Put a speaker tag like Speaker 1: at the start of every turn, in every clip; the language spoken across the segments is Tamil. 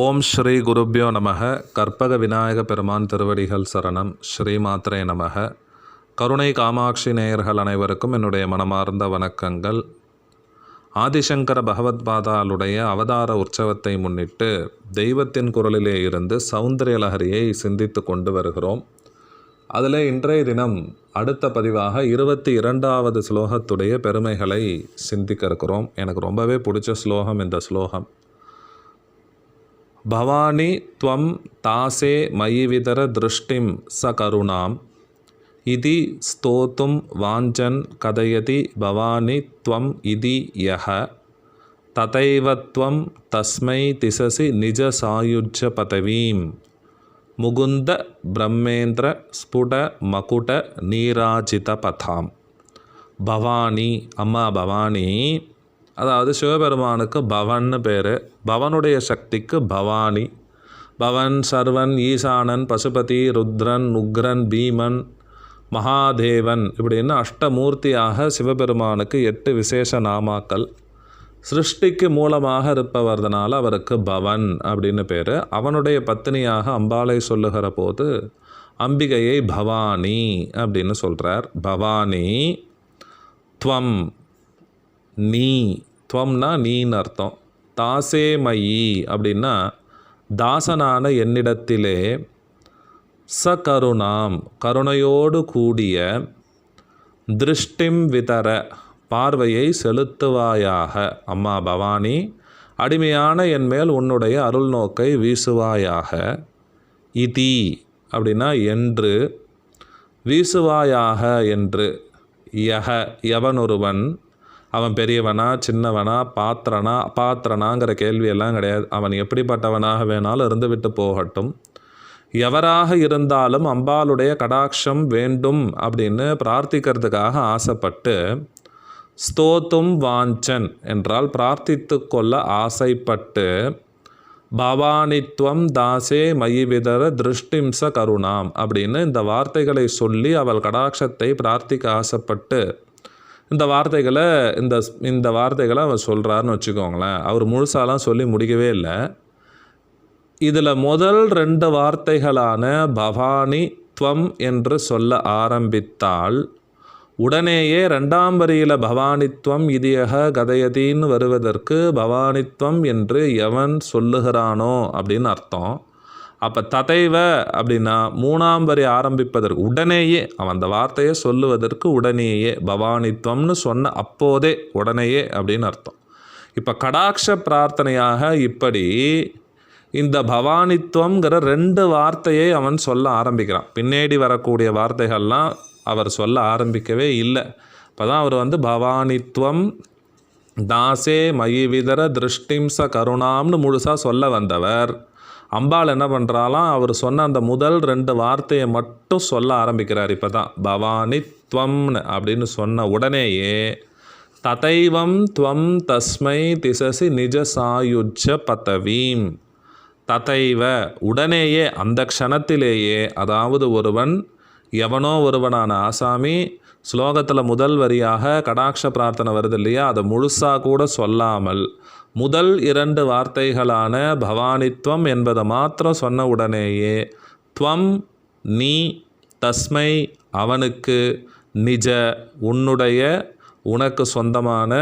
Speaker 1: ஓம் ஸ்ரீ குருப்யோ நமக. கற்பக விநாயக பெருமான் திருவடிகள் சரணம். ஸ்ரீ மாத்திரே நமக. கருணை காமாட்சி நேயர்கள் அனைவருக்கும் என்னுடைய மனமார்ந்த வணக்கங்கள். ஆதிசங்கர பகவத்பாதாளுடைய அவதார உற்சவத்தை முன்னிட்டு தெய்வத்தின் குரலிலே இருந்து சௌந்தரியலஹரியை சிந்தித்து கொண்டு வருகிறோம். அதில் இன்றைய தினம் அடுத்த பதிவாக இருபத்தி இரண்டாவது ஸ்லோகத்துடைய பெருமைகளை சிந்திக்க இருக்கிறோம். எனக்கு ரொம்பவே பிடிச்ச ஸ்லோகம் இந்த ஸ்லோகம். भवानि त्वं तासे मयि वितरदृष्टिं सकरुणाम् इति स्तोतुं वाञ्छन् कथयति भवानि त्वम् इति यः। तथैव त्वं तस्मै तिससि निजसायुज्यपदवीं मुकुन्द ब्रह्मेन्द्रस्फुटमकुटनीराजितपथां भवानी अम्मा भवानी அதாவது சிவபெருமானுக்கு பவன்னு பேர். பவனுடைய சக்திக்கு பவானி. பவன் சர்வன் ஈசானன் பசுபதி ருத்ரன் உக்ரன் பீமன் மகாதேவன் இப்படின்னு அஷ்டமூர்த்தியாக சிவபெருமானுக்கு எட்டு விசேஷ நாமாக்கள் சிருஷ்டிக்கு மூலமாக இருப்பவர்தனால் அவருக்கு பவன் அப்படின்னு பேர். அவனுடைய பத்தினியாக அம்பாளை சொல்லுகிற போது அம்பிகையை பவானி அப்படின்னு சொல்கிறார் பவானி துவம் நீ துவம்னா நீன்னு அர்த்தம். தாசே மயி அப்படின்னா தாசனான என்னிடத்திலே ச கருணாம் கருணையோடு கூடிய திருஷ்டிம் விதர பார்வையை செலுத்துவாயாக. அம்மா பவானி அடிமையான என் மேல் உன்னுடைய அருள் நோக்கை வீசுவாயாக. இதி அப்படின்னா என்று வீசுவாயாக என்று யக எவனொருவன் அவன் பெரியவனா சின்னவனா பாத்திரனா அபாத்திரனாங்கிற கேள்வியெல்லாம் கிடையாது. அவன் எப்படிப்பட்டவனாக வேணாலும் இருந்துவிட்டு போகட்டும். எவராக இருந்தாலும் அம்பாளுடைய கடாட்சம் வேண்டும் அப்படின்னு பிரார்த்திக்கிறதுக்காக ஆசைப்பட்டு ஸ்தோத்தும் வாஞ்சன் என்றால் பிரார்த்தித்து கொள்ள ஆசைப்பட்டு பவானித்வம் தாசே மயிவிதர திருஷ்டிம்ச கருணாம் அப்படின்னு இந்த வார்த்தைகளை சொல்லி அவள் கடாட்சத்தை பிரார்த்திக்க ஆசைப்பட்டு இந்த வார்த்தைகளை இந்த இந்த வார்த்தைகளை அவர் சொல்கிறாருன்னு வச்சுக்கோங்களேன். அவர் முழுசாலாம் சொல்லி முடிக்கவே இல்லை. இதில் முதல் ரெண்டு வார்த்தைகளான பவானி துவம் என்று சொல்ல ஆரம்பித்தால் உடனேயே ரெண்டாம் வரியில் பவானித்வம் இதியக கதையதின்னு வருவதற்கு பவானித்வம் என்று எவன் சொல்லுகிறானோ அப்படின்னு அர்த்தம். அப்போ ததைவ அப்படின்னா மூணாம் வரி ஆரம்பிப்பதற்கு உடனேயே அவன் அந்த வார்த்தையை சொல்லுவதற்கு உடனேயே பவானித்வம்னு சொன்ன அப்போதே உடனேயே அப்படின்னு அர்த்தம். இப்போ கடாட்ச பிரார்த்தனையாக இப்படி இந்த பவானித்துவங்கிற ரெண்டு வார்த்தையை அவன் சொல்ல ஆரம்பிக்கிறான். பின்னாடி வரக்கூடிய வார்த்தைகள்லாம் அவர் சொல்ல ஆரம்பிக்கவே இல்லை. இப்போ தான் அவர் வந்து பவானித்துவம் தாசே மயிவிதர திருஷ்டிம்ச கருணாம்னு முழுசாக சொல்ல வந்தவர். அம்பாள் என்ன பண்ணுறாலாம் அவர் சொன்ன அந்த முதல் ரெண்டு வார்த்தையை மட்டும் சொல்ல ஆரம்பிக்கிறார் இப்போ தான் பவானி துவம்னு அப்படின்னு சொன்ன உடனேயே ததைவம் துவம் தஸ்மை திசசி நிஜ சாயுஜ பதவீம். ததைவ உடனேயே அந்த க்ஷணத்திலேயே அதாவது ஒருவன் எவனோ ஒருவனான ஆசாமி ஸ்லோகத்தில் முதல் வரியாக கடாட்ச பிரார்த்தனை வருது இல்லையா? அதை முழுசாக கூட சொல்லாமல் முதல் இரண்டு வார்த்தைகளான பவானித்வம் என்பதை மாத்திரம் சொன்ன உடனேயே துவம் நீ தஸ்மை அவனுக்கு நிஜ உன்னுடைய உனக்கு சொந்தமான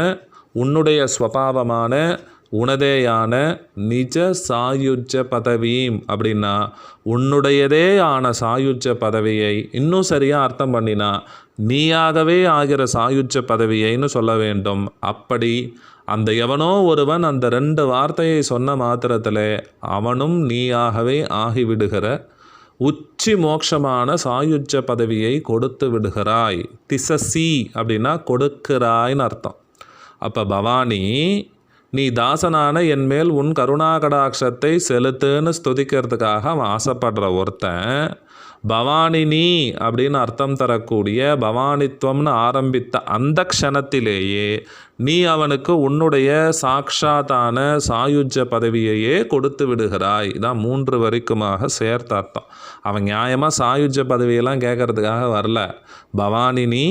Speaker 1: உன்னுடைய ஸ்வபாவமான உனதேயான நிஜ சாயுஜ பதவியும் அப்படின்னா உன்னுடையதே ஆன சாயுஜ பதவியை இன்னும் சரியாக அர்த்தம் பண்ணினா நீயாகவே ஆகிற சாயுஜ பதவியைன்னு சொல்ல வேண்டும். அப்படி அந்த எவனோ ஒருவன் அந்த ரெண்டு வார்த்தையை சொன்ன மாத்திரத்தில் அவனும் நீயாகவே ஆகிவிடுகிற உச்சி மோட்சமான சாயுஜ பதவியை கொடுத்து விடுகிறாய். திசசி அப்படின்னா கொடுக்கிறாய்னு அர்த்தம். அப்போ பவானி நீ தாசனான என் மேல் உன் கருணாகடாட்சத்தை செலுத்துன்னு ஸ்துதிக்கிறதுக்காக அவன் ஆசைப்படுற ஒருத்தன் பவானினி அப்படின்னு அர்த்தம் தரக்கூடிய பவானித்துவம்னு ஆரம்பித்த அந்த க்ஷணத்திலேயே நீ அவனுக்கு உன்னுடைய சாட்சாத்தான சாயுஜ பதவியையே கொடுத்து விடுகிறாய். இதான் மூன்று வரைக்குமாக சேர்த்தார்த்தம் அவன் நியாயமாக சாயுஜ பதவியெல்லாம் கேட்கறதுக்காக வரல. பவானி நீ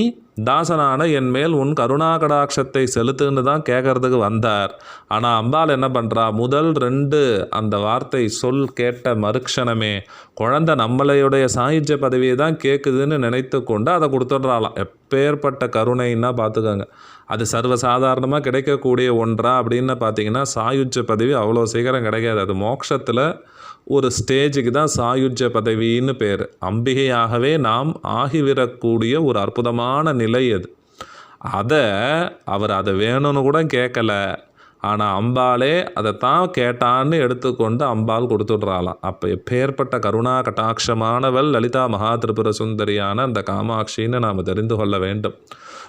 Speaker 1: தாசனான என் மேல் உன் கருணா கடாட்சத்தை செலுத்துன்னு தான் கேட்கறதுக்கு வந்தார். ஆனால் அம்பாள் என்ன பண்ணுறா முதல் ரெண்டு அந்த வார்த்தை சொல் கேட்ட மறுக்ஷணமே குழந்தை நம்மளையுடைய சாயுஜ பதவியை தான் கேட்குதுன்னு நினைத்து கொண்டு அதை கொடுத்துட்றாளாம். எப்பேற்பட்ட கருணைன்னா பார்த்துக்கோங்க. அது சர்வசாதாரணமாக கிடைக்கக்கூடிய ஒன்றா அப்படின்னு பார்த்தீங்கன்னா சாயுஜ பதவி அவ்வளோ சீக்கிரம் கிடைக்காது. அது மோட்சத்தில் ஒரு ஸ்டேஜுக்கு தான் சாயுஜ பதவின்னு பேர். அம்பிகையாகவே நாம் ஆகிவிடக்கூடிய ஒரு அற்புதமான நிலை அது. அதை அவர் அதை வேணும்னு கூட கேட்கல. ஆனால் அம்பாளே அதை தான் கேட்டான்னு எடுத்துக்கொண்டு அம்பாள் கொடுத்துடுறாளாம். அப்போ எப்பேற்பட்ட கருணா கட்டாட்சமானவள் லலிதா மகா திரிபுர சுந்தரியான அந்த காமாட்சின்னு நாம் தெரிந்து கொள்ள வேண்டும்.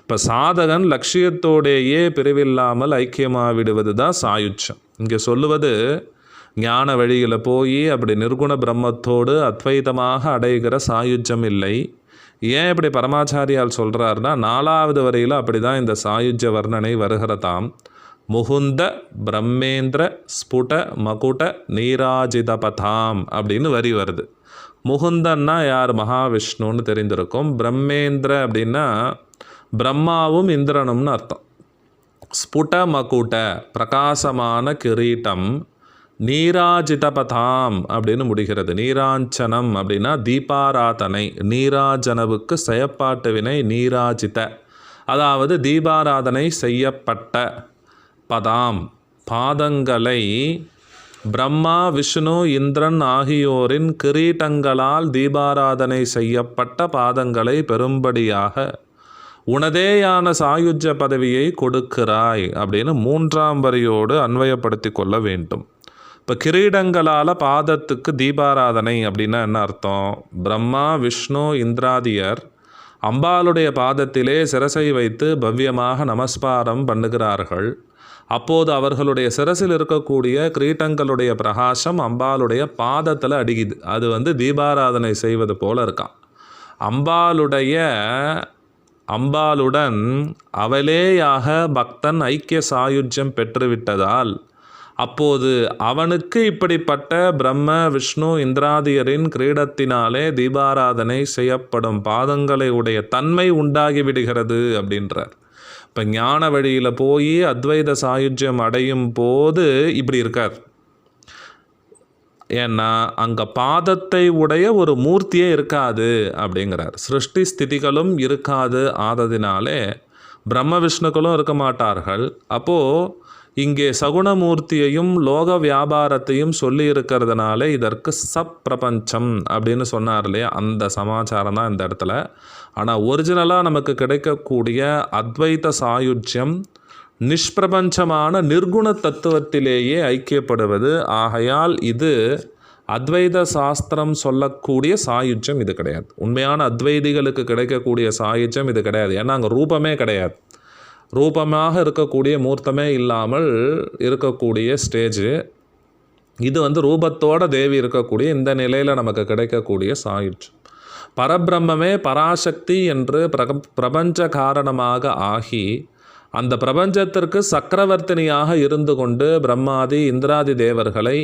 Speaker 1: இப்போ சாதகன் லட்சியத்தோடேயே பிரிவில்லாமல் ஐக்கியமாக விடுவது தான் சாயுஜ்யம் இங்கே சொல்லுவது ஞான வழியில் போய் அப்படி நிர்குண பிரம்மத்தோடு அத்வைதமாக அடைகிற சாயுஜ்யம் இல்லை. ஏன் இப்படி பரமாச்சாரியால் சொல்கிறாருன்னா நாலாவது வரையில் அப்படி தான் இந்த சாயுஜ்ய வர்ணனை வருகிறதாம். முகுந்த பிரம்மேந்திர ஸ்புட மகுட நீராஜிதபதாம் அப்படின்னு வரி வருது. முகுந்தன்னா யார்? மகாவிஷ்ணுன்னு தெரிந்திருக்கும். பிரம்மேந்திர அப்படின்னா பிரம்மாவும் இந்திரனும்னு அர்த்தம். ஸ்புட மகுட பிரகாசமான கிரீட்டம் நீராஜிதபதாம் அப்படின்னு முடிகிறது. நீராஞ்சனம் அப்படின்னா தீபாராதனை நீராஜனவுக்கு செயப்பாட்டு வினை நீராஜித. அதாவது தீபாராதனை செய்யப்பட்ட பதாம் பாதங்களை பிரம்மா விஷ்ணு இந்திரன் ஆகியோரின் கிரீட்டங்களால் தீபாராதனை செய்யப்பட்ட பாதங்களை பெரும்படியாக உனதேயான சாயுஜ பதவியை கொடுக்கிறாய் அப்படின்னு மூன்றாம் வரியோடு அன்வயப்படுத்தி கொள்ள வேண்டும். இப்போ கிரீடங்களால் பாதத்துக்கு தீபாராதனை அப்படின்னா என்ன அர்த்தம்? பிரம்மா விஷ்ணு இந்திராதியர் அம்பாளுடைய பாதத்திலே சிரசை வைத்து பவ்யமாக நமஸ்காரம் பண்ணுகிறார்கள். அப்போது அவர்களுடைய சிரசில் இருக்கக்கூடிய கிரீட்டங்களுடைய பிரகாசம் அம்பாளுடைய பாதத்தில் அடிக்குது. அது வந்து தீபாராதனை செய்வது போல இருக்கான் அம்பாளுடைய அம்பாளுடன் அவளேயாக பக்தன் ஐக்கிய சாயுஜ்யம் பெற்றுவிட்டதால் அப்போது அவனுக்கு இப்படிப்பட்ட பிரம்ம விஷ்ணு இந்திராதியரின் கிரீடத்தினாலே தீபாராதனை செய்யப்படும் பாதங்களை உடைய தன்மை உண்டாகி விடுகிறது அப்படின்றார். இப்போ ஞான வழியில் போய் அத்வைத சாயுஜ்யம் அடையும் போது இப்படி இருக்கார். ஏன்னா அங்கே பாதத்தை உடைய ஒரு மூர்த்தியே இருக்காது அப்படிங்கிறார். சிருஷ்டி ஸ்திதிகளும் இருக்காது ஆததினாலே பிரம்ம விஷ்ணுக்களும் இருக்க மாட்டார்கள். அப்போது இங்கே சகுணமூர்த்தியையும் லோக வியாபாரத்தையும் சொல்லி இருக்கிறதுனால இதற்கு சப் பிரபஞ்சம் அப்படின்னு சொன்னார் இல்லையா? அந்த சமாச்சாரம் தான் இந்த இடத்துல. ஆனால் ஒரிஜினலாக நமக்கு கிடைக்கக்கூடிய அத்வைத சாயுஜ்யம் நிஷ்பிரபஞ்சமான நிர்குண தத்துவத்திலேயே ஐக்கியப்படுவது. ஆகையால் இது அத்வைத சாஸ்திரம் சொல்லக்கூடிய சாயுஜ்யம் இது கிடையாது. உண்மையான அத்வைதிகளுக்கு கிடைக்கக்கூடிய சாயுஜ்யம் இது கிடையாது. ஏன்னா அங்கே ரூபமே கிடையாது. ரூபமாக இருக்கக்கூடிய மூர்த்தமே இல்லாமல் இருக்கக்கூடிய ஸ்டேஜு இது வந்து ரூபத்தோட தேவி இருக்கக்கூடிய இந்த நிலையில் நமக்கு கிடைக்கக்கூடிய சாயுஜ்யம். பரபிரம்மே பராசக்தி என்று பிரக பிரபஞ்ச காரணமாக ஆகி அந்த பிரபஞ்சத்திற்கு சக்கரவர்த்தினியாக இருந்து கொண்டு பிரம்மாதி இந்திராதி தேவர்களை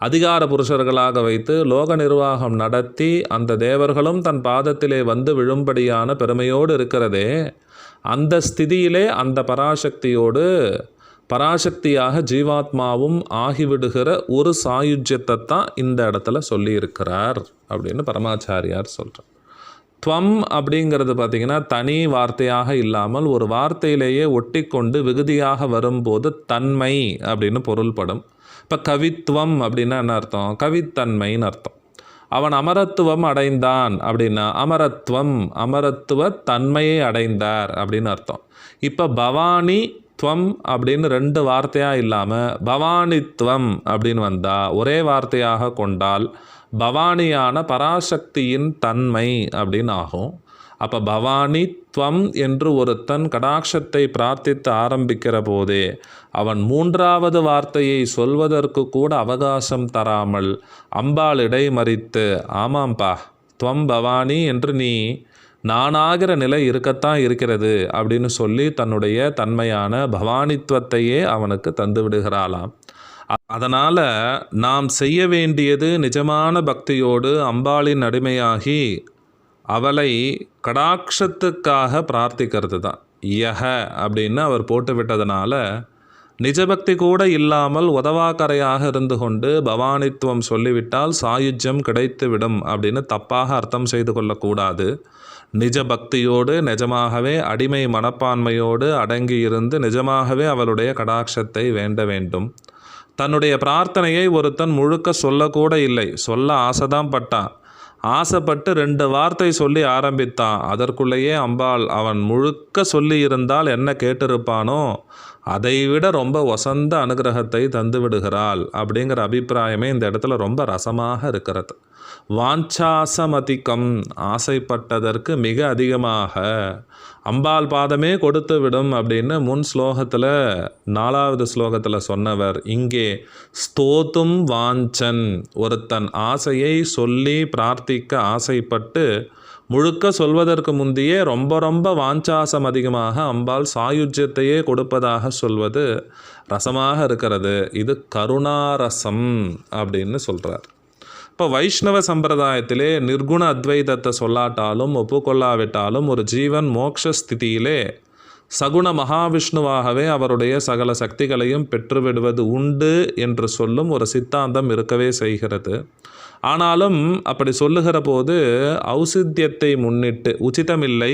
Speaker 1: அதிகார புருஷர்களாக வைத்து லோக நிர்வாகம் நடத்தி அந்த தேவர்களும் தன் பாதத்திலே வந்து விழும்படியான பெருமையோடு இருக்கிறதே அந்த ஸ்திதியிலே அந்த பராசக்தியோடு பராசக்தியாக ஜீவாத்மாவும் ஆகிவிடுகிற ஒரு சாயுஜ்யத்தை தான் இந்த இடத்துல சொல்லியிருக்கிறார் அப்படின்னு பரமாச்சாரியார் சொல்கிறார் துவம் அப்படிங்கிறது பார்த்திங்கன்னா தனி வார்த்தையாக இல்லாமல் ஒரு வார்த்தையிலேயே ஒட்டி கொண்டு விகுதியாக வரும்போது தன்மை அப்படின்னு பொருள்படும். இப்போ கவித்துவம் அப்படின்னா என்ன அர்த்தம்? கவித்தன்மைன்னு அர்த்தம். அவன் அமரத்துவம் அடைந்தான் அப்படின்னா அமரத்துவம் அமரத்துவ தன்மையை அடைந்தார் அப்படின்னு அர்த்தம். இப்போ பவானி துவம் அப்படின்னு ரெண்டு வார்த்தையாக இல்லாமல் பவானித்துவம் அப்படின்னு வந்தால் ஒரே வார்த்தையாக கொண்டால் பவானியான பராசக்தியின் தன்மை அப்படின்னு ஆகும். அப்போ பவானி துவம் என்று ஒருத்தன் கடாட்சத்தை பிரார்த்தித்து ஆரம்பிக்கிற போதே அவன் மூன்றாவது வார்த்தையை சொல்வதற்கு கூட அவகாசம் தராமல் அம்பாள் இடைமறித்து ஆமாம்பா துவம் பவானி என்று நீ நானாகிற நிலை இருக்கத்தான் இருக்கிறது அப்படின்னு சொல்லி தன்னுடைய தன்மையான பவானித்துவத்தையே அவனுக்கு தந்து விடுகிறாளாம். அதனால் நாம் செய்ய வேண்டியது நிஜமான பக்தியோடு அம்பாளின் அடிமையாகி அவளை கடாட்சத்துக்காக பிரார்த்திக்கிறது தான். யஹ அப்படின்னு அவர் போட்டு விட்டதுனால நிஜபக்தி கூட இல்லாமல் உதவாக்கரையாக இருந்து கொண்டு பவானித்துவம் சொல்லிவிட்டால் சாயுஜ்யம் கிடைத்துவிடும் அப்படின்னு தப்பாக அர்த்தம் செய்து கொள்ளக்கூடாது. நிஜ பக்தியோடு நிஜமாகவே அடிமை மனப்பான்மையோடு அடங்கி இருந்து நிஜமாகவே அவளுடைய கடாட்சத்தை வேண்ட வேண்டும். தன்னுடைய பிரார்த்தனையை ஒருத்தன் முழுக்க சொல்லக்கூட இல்லை. சொல்ல ஆசைதான் பட்டான். ஆசைப்பட்டு ரெண்டு வார்த்தை சொல்லி ஆரம்பித்தான். அதற்குள்ளேயே அம்பாள் அவன் முழுக்க சொல்லி இருந்தால் என்ன கேட்டிருப்பானோ அதைவிட ரொம்ப வசந்த அனுகிரகத்தை தந்து விடுகிறாள் அப்படிங்கிற அபிப்பிராயமே இந்த இடத்துல ரொம்ப ரசமாக இருக்கிறது. வாஞ்சாசமதிக்கம் ஆசைப்பட்டதற்கு மிக அதிகமாக. அம்பாள் பாதமே கொடுத்து விடும் அப்படின்னு முன் ஸ்லோகத்தில் நாலாவது ஸ்லோகத்தில் சொன்னவர் இங்கே ஸ்தோத்தும் வாஞ்சன். ஒருத்தன் ஆசையை சொல்லி பிரார்த்திக்க ஆசைப்பட்டு முழுக்க சொல்வதற்கு முந்தையே ரொம்ப ரொம்ப வாஞ்சாசம் அதிகமாக அம்பாள் சாயுஜ்யத்தையே கொடுப்பதாக சொல்வது ரசமாக இருக்கிறது. இது கருணாரசம் அப்படின்னு சொல்கிறார் இப்போ வைஷ்ணவ சம்பிரதாயத்திலே நிர்குண அத்வைதத்தை சொல்லாட்டாலும் ஒப்புக்கொள்ளாவிட்டாலும் ஒரு ஜீவன் மோக்ஷ ஸ்திதியிலே சகுண மகாவிஷ்ணுவாகவே அவருடைய சகல சக்திகளையும் பெற்றுவிடுவது உண்டு என்று சொல்லும் ஒரு சித்தாந்தம் இருக்கவே செய்கிறது. ஆனாலும் அப்படி சொல்லுகிற போது ஔசித்தியத்தை முன்னிட்டு உச்சிதமில்லை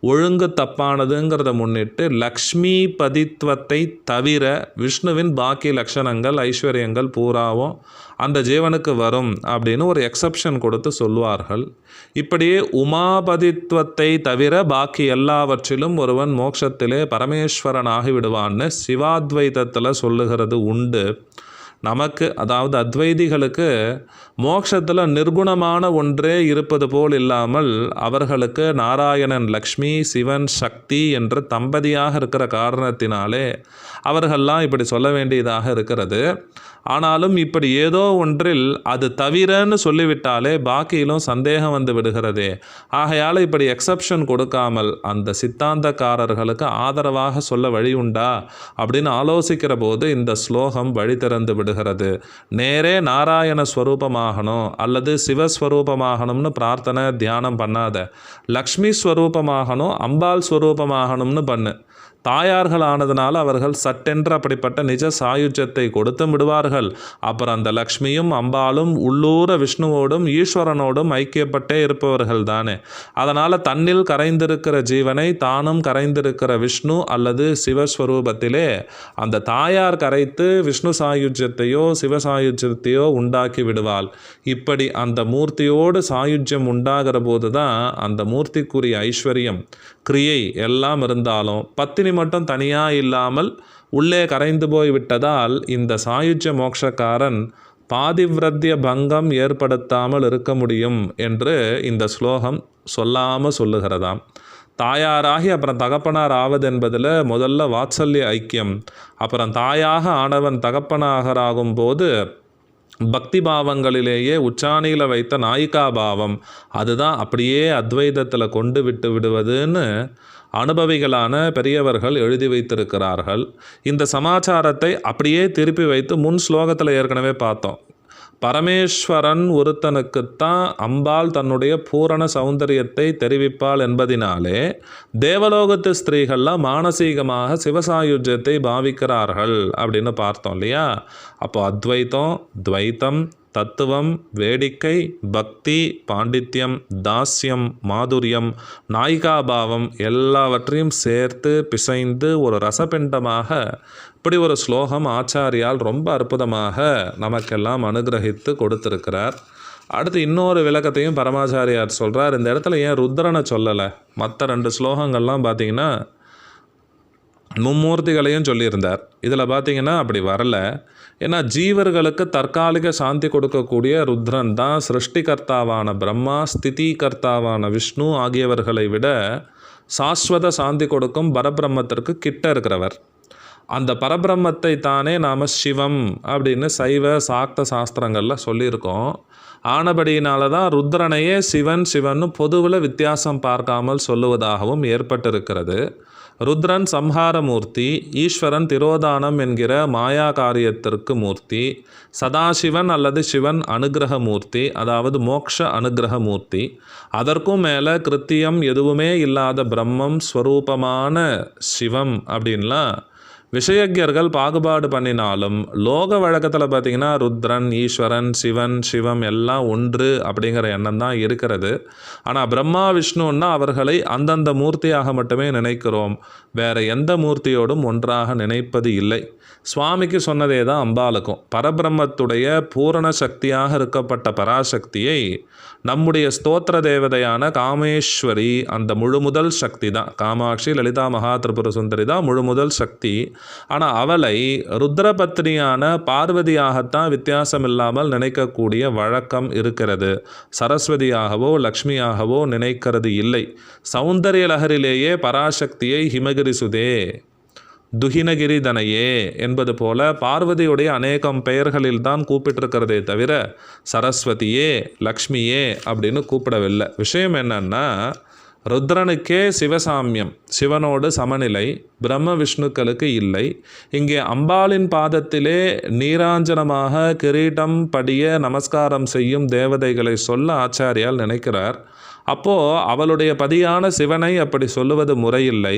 Speaker 1: ஒழுங்கு தப்பானதுங்கிறத முன்னிட்டு லக்ஷ்மி பதித்வத்தை தவிர விஷ்ணுவின் பாக்கி லட்சணங்கள் ஐஸ்வர்யங்கள் பூராவும் அந்த ஜீவனுக்கு வரும் அப்படின்னு ஒரு எக்ஸப்ஷன் கொடுத்து சொல்வார்கள். இப்படியே உமாபதித்வத்தை தவிர பாக்கி எல்லாவற்றிலும் ஒருவன் மோட்சத்திலே பரமேஸ்வரன் ஆகிவிடுவான்னு சிவாத்வைதத்தில் சொல்லுகிறது உண்டு. நமக்கு அதாவது அத்வைதிகளுக்கு மோட்சத்தில் நிர்குணமான ஒன்றே இருப்பது போல் இல்லாமல் அவர்களுக்கு நாராயணன் லக்ஷ்மி சிவன் சக்தி என்ற தம்பதியாக இருக்கிற காரணத்தினாலே அவர்கள்லாம் இப்படி சொல்ல வேண்டியதாக இருக்கிறது. ஆனாலும் இப்படி ஏதோ ஒன்றில் அது தவிரன்னு சொல்லிவிட்டாலே பாக்கியிலும் சந்தேகம் வந்து விடுகிறதே. ஆகையால் இப்படி எக்ஸப்ஷன் கொடுக்காமல் அந்த சித்தாந்தக்காரர்களுக்கு ஆதரவாக சொல்ல வழி உண்டா? அப்படின்னு ஆலோசிக்கிற போது இந்த ஸ்லோகம் வழி திறந்து விடுகிறது. நேரே நாராயண ஸ்வரூபமாகணும் அல்லது சிவஸ்வரூபமாகணும்னு பிரார்த்தனை தியானம் பண்ணாத. லக்ஷ்மி ஸ்வரூபமாகணும் அம்பாள் ஸ்வரூபமாகணும்னு பண்ணு. தாயார்கள் ஆனதனால் அவர்கள் சட்டென்று அப்படிப்பட்ட நிஜ சாயுஜத்தை கொடுத்து விடுவார்கள். அப்புறம் அந்த லக்ஷ்மியும் அம்பாலும் உள்ளூர விஷ்ணுவோடும் ஈஸ்வரனோடும் ஐக்கியப்பட்டே இருப்பவர்கள் தானே. அதனால் தன்னில் கரைந்திருக்கிற ஜீவனை தானும் கரைந்திருக்கிற விஷ்ணு அல்லது சிவஸ்வரூபத்திலே அந்த தாயார் கரைத்து விஷ்ணு சாயுஜ்யத்தையோ சிவசாயுஜ்யத்தையோ உண்டாக்கி விடுவாள். இப்படி அந்த மூர்த்தியோடு சாயுஜ்யம் உண்டாகிற போது தான் அந்த மூர்த்திக்குரிய ஐஸ்வர்யம் கிரியை எல்லாம் இருந்தாலும் பத்தினி மட்டும் தனியாக இல்லாமல் உள்ளே கரைந்து போய் விட்டதால் இந்த சாயுஜ்ய மோக்ஷக்காரன் பாதிவிரத்திய பங்கம் ஏற்படுத்தாமல் இருக்க முடியும் என்று இந்த ஸ்லோகம் சொல்லாமல் சொல்லுகிறதாம். தாயாராகி அப்புறம் தகப்பனார் ஆவது என்பதில் முதல்ல வாத்சல்ய ஐக்கியம் அப்புறம் தாயாக ஆனவன் தகப்பனாகராகும் போது பக்தி பாவங்களிலேயே உச்சாணியில் வைத்த நாயிகா பாவம் அதுதான் அப்படியே அத்வைதத்தில் கொண்டு விட்டு விடுவதுன்னு அனுபவிகளான பெரியவர்கள் எழுதி வைத்திருக்கிறார்கள். இந்த சமாச்சாரத்தை அப்படியே திருப்பி வைத்து முன் ஸ்லோகத்தில் ஏற்கனவே பார்த்தோம். பரமேஸ்வரன் ஒருத்தனுக்குத்தான் அம்பாள் தன்னுடைய பூரண சௌந்தரியத்தை தெரிவிப்பாள் என்பதினாலே தேவலோகத்து ஸ்திரீகள்லாம் மானசீகமாக சிவசாயுஜ்யத்தை பாவிக்கிறார்கள் அப்படின்னு பார்த்தோம் இல்லையா? அப்போ அத்வைத்தம் துவைத்தம் தத்துவம் வேடிக்கை பக்தி பாண்டித்யம் தாஸ்யம் மாதுரியம் நாயிகாபாவம் எல்லாவற்றையும் சேர்த்து பிசைந்து ஒரு ரசபிண்டமாக இப்படி ஒரு ஸ்லோகம் ஆச்சாரியால் ரொம்ப அற்புதமாக நமக்கெல்லாம் அனுகிரகித்து கொடுத்திருக்கிறார். அடுத்து இன்னொரு விளக்கத்தையும் பரமாச்சாரியார் சொல்கிறார் இந்த இடத்துல ஏன் ருத்ரனை சொல்லலை? மற்ற ரெண்டு ஸ்லோகங்கள்லாம் பார்த்தீங்கன்னா மும்மூர்த்திகளையும் சொல்லியிருந்தார். இதில் பார்த்தீங்கன்னா அப்படி வரல. ஏன்னா ஜீவர்களுக்கு தற்காலிக சாந்தி கொடுக்கக்கூடிய ருத்ரன் தான் சிருஷ்டிகர்த்தாவான பிரம்மா ஸ்திதி கர்த்தாவான விஷ்ணு ஆகியவர்களை விட சாஸ்வத சாந்தி கொடுக்கும் பரபிரம்மத்திற்கு கிட்ட இருக்கிறவர். அந்த பரபிரம்மத்தை தானே நாம் சிவம் அப்படின்னு சைவ சாக்த சாஸ்திரங்களில் சொல்லியிருக்கோம். ஆனபடியினால தான் ருத்ரனையே சிவன் சிவன்னு பொதுவில் வித்தியாசம் பார்க்காமல் சொல்லுவதாகவும் ஏற்பட்டிருக்கிறது. ருத்ரன் சம்ஹார மூர்த்தி ஈஸ்வரன் திரோதானம் என்கிற மாயா காரியத்திற்கு மூர்த்தி சதாசிவன் அல்லது சிவன் அனுகிரக மூர்த்தி அதாவது மோக்ஷ அனுகிரக மூர்த்தி அதற்கும் மேலே கிருத்தியம் எதுவுமே இல்லாத பிரம்மம் ஸ்வரூபமான சிவம் அப்படின்லாம் விஷயஜர்கள் பாகுபாடு பண்ணினாலும் லோக வழக்கத்தில் பார்த்தீங்கன்னா ருத்ரன் ஈஸ்வரன் சிவன் சிவம் எல்லாம் ஒன்று அப்படிங்கிற எண்ணம் தான் இருக்கிறது. ஆனால் பிரம்மா விஷ்ணுன்னா அவர்களை அந்தந்த மூர்த்தியாக மட்டுமே நினைக்கிறோம். வேற எந்த மூர்த்தியோடும் ஒன்றாக நினைப்பது இல்லை. சுவாமிக்கு சொன்னதே தான் அம்பாளுக்கும். பரபிரம்மத்துடைய பூரண சக்தியாக இருக்கப்பட்ட பராசக்தியை நம்முடைய ஸ்தோத்திர தேவதையான காமேஸ்வரி அந்த முழுமுதல் சக்தி தான். காமாட்சி லலிதா மகா திரிபுர சுந்தரி தான் முழுமுதல் சக்தி. ஆனால் அவளை ருத்ரபத்னியான பார்வதியாகத்தான் வித்தியாசம் இல்லாமல் நினைக்கக்கூடிய வழக்கம் இருக்கிறது. சரஸ்வதியாகவோ லக்ஷ்மியாகவோ நினைக்கிறது இல்லை. சௌந்தரிய லகரிலேயே பராசக்தியை ஹிமகிரி சுதே துகினகிரி தனையே என்பது போல பார்வதியுடைய அநேகம் பெயர்களில் தான் கூப்பிட்டிருக்கிறதே தவிர சரஸ்வதியே லக்ஷ்மியே அப்படின்னு கூப்பிடவில்லை. விஷயம் என்னன்னா ருத்ரனுக்கே சிவசாமியம். சிவனோடு சமநிலை. பிரம்ம விஷ்ணுக்களுக்கு இல்லை. இங்கே அம்பாளின் பாதத்திலே நீராஞ்சனமாக கிரீட்டம் படிய நமஸ்காரம் செய்யும் தேவதைகளை சொல்ல ஆச்சாரியால் நினைக்கிறார். அப்போது அவளுடைய பதியான சிவனை அப்படி சொல்லுவது முறையில்லை.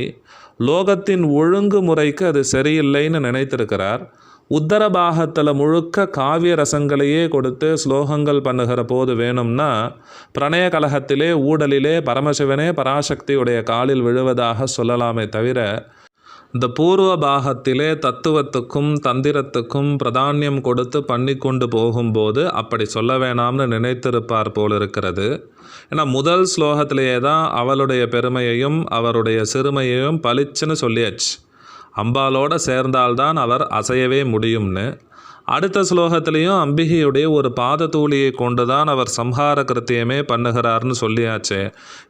Speaker 1: லோகத்தின் ஒழுங்கு முறைக்கு அது சரியில்லைன்னு நினைத்திருக்கிறார். உத்தர பாகத்தில் முழுக்க காவிய ரசங்களையே கொடுத்து ஸ்லோகங்கள் பண்ணுகிற போது வேணும்னா பிரணய கலகத்திலே ஊடலிலே பரமசிவனே பராசக்தியுடைய காலில் விழுவதாக சொல்லலாமே தவிர இந்த பூர்வ பாகத்திலே தத்துவத்துக்கும் தந்திரத்துக்கும் பிரதானியம் கொடுத்து பண்ணி கொண்டு போகும்போது அப்படி சொல்ல வேணாம்னு நினைத்திருப்பார் போல் இருக்கிறது ஏன்னா முதல் ஸ்லோகத்திலேயே தான் அவளுடைய பெருமையையும் அவருடைய சிறுமையையும் பளிச்சுன்னு சொல்லியாச்சு. அம்பாலோட சேர்ந்தால்தான் அவர் அசையவே முடியும்னு. அடுத்த ஸ்லோகத்திலையும் அம்பிகையுடைய ஒரு பாதத்தூளியை கொண்டு தான் அவர் சம்ஹார கிருத்தியமே பண்ணுகிறார்னு சொல்லியாச்சே.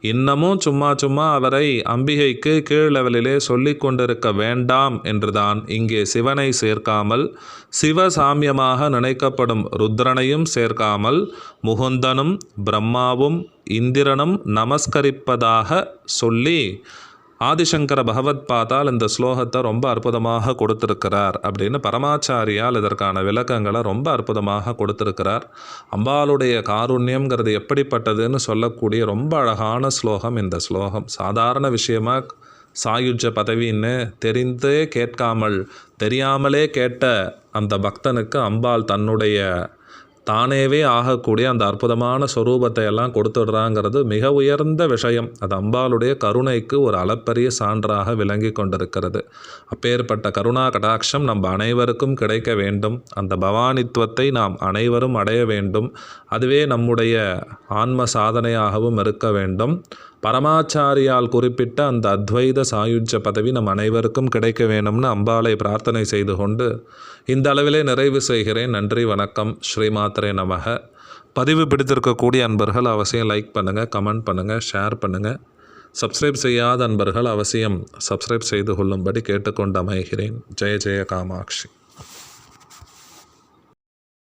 Speaker 1: இன்னமும் சும்மா சும்மா அவரை அம்பிகைக்கு கீழ் லெவலிலே சொல்லி கொண்டிருக்க வேண்டாம் என்றுதான் இங்கே சிவனை சேர்க்காமல் சிவசாமியமாக நினைக்கப்படும் ருத்ரனையும் சேர்க்காமல் முகுந்தனும் பிரம்மாவும் இந்திரனும் நமஸ்கரிப்பதாக சொல்லி ஆதிசங்கர பகவத் பாதால் இந்த ஸ்லோகத்தை ரொம்ப அற்புதமாக கொடுத்திருக்கிறார் அப்படின்னு பரமாச்சாரியால் இதற்கான விளக்கங்களை ரொம்ப அற்புதமாக கொடுத்திருக்கிறார். அம்பாளுடைய காருண்யம்ங்கிறது எப்படிப்பட்டதுன்னு சொல்லக்கூடிய ரொம்ப அழகான ஸ்லோகம் இந்த ஸ்லோகம். சாதாரண விஷயமாக சாயுஜ பதவின்னு தெரிந்தே கேட்காமல் தெரியாமலே கேட்ட அந்த பக்தனுக்கு அம்பாள் தன்னுடைய தானேவே ஆகக்கூடிய அந்த அற்புதமான ஸ்வரூபத்தை எல்லாம் கொடுத்துடுறாங்கிறது மிக உயர்ந்த விஷயம். அது அம்பாளுடைய கருணைக்கு ஒரு அளப்பரிய சான்றாக விளங்கி கொண்டிருக்கிறது. அப்பேற்பட்ட கருணா கடாட்சம் நம் அனைவருக்கும் கிடைக்க வேண்டும். அந்த பவானித்துவத்தை நாம் அனைவரும் அடைய வேண்டும். அதுவே நம்முடைய ஆன்ம சாதனையாகவும் இருக்க வேண்டும். பரமாச்சாரியால் குறிப்பிட்ட அந்த அத்வைத சாயுஜ்ய பதவி நம் அனைவருக்கும் கிடைக்க வேணும்னு அம்பாளை பிரார்த்தனை செய்து கொண்டு இந்த அளவிலே நிறைவு செய்கிறேன். நன்றி வணக்கம். ஸ்ரீமாத்திரை நமக. பதிவு பிடித்திருக்கக்கூடிய அன்பர்கள் அவசியம் லைக் பண்ணுங்கள் கமெண்ட் பண்ணுங்கள் ஷேர் பண்ணுங்கள் சப்ஸ்கிரைப் செய்யாத அன்பர்கள் அவசியம் சப்ஸ்கிரைப் செய்து கொள்ளும்படி கேட்டுக்கொண்டு அமைகிறேன். ஜெய ஜெய காமாட்சி.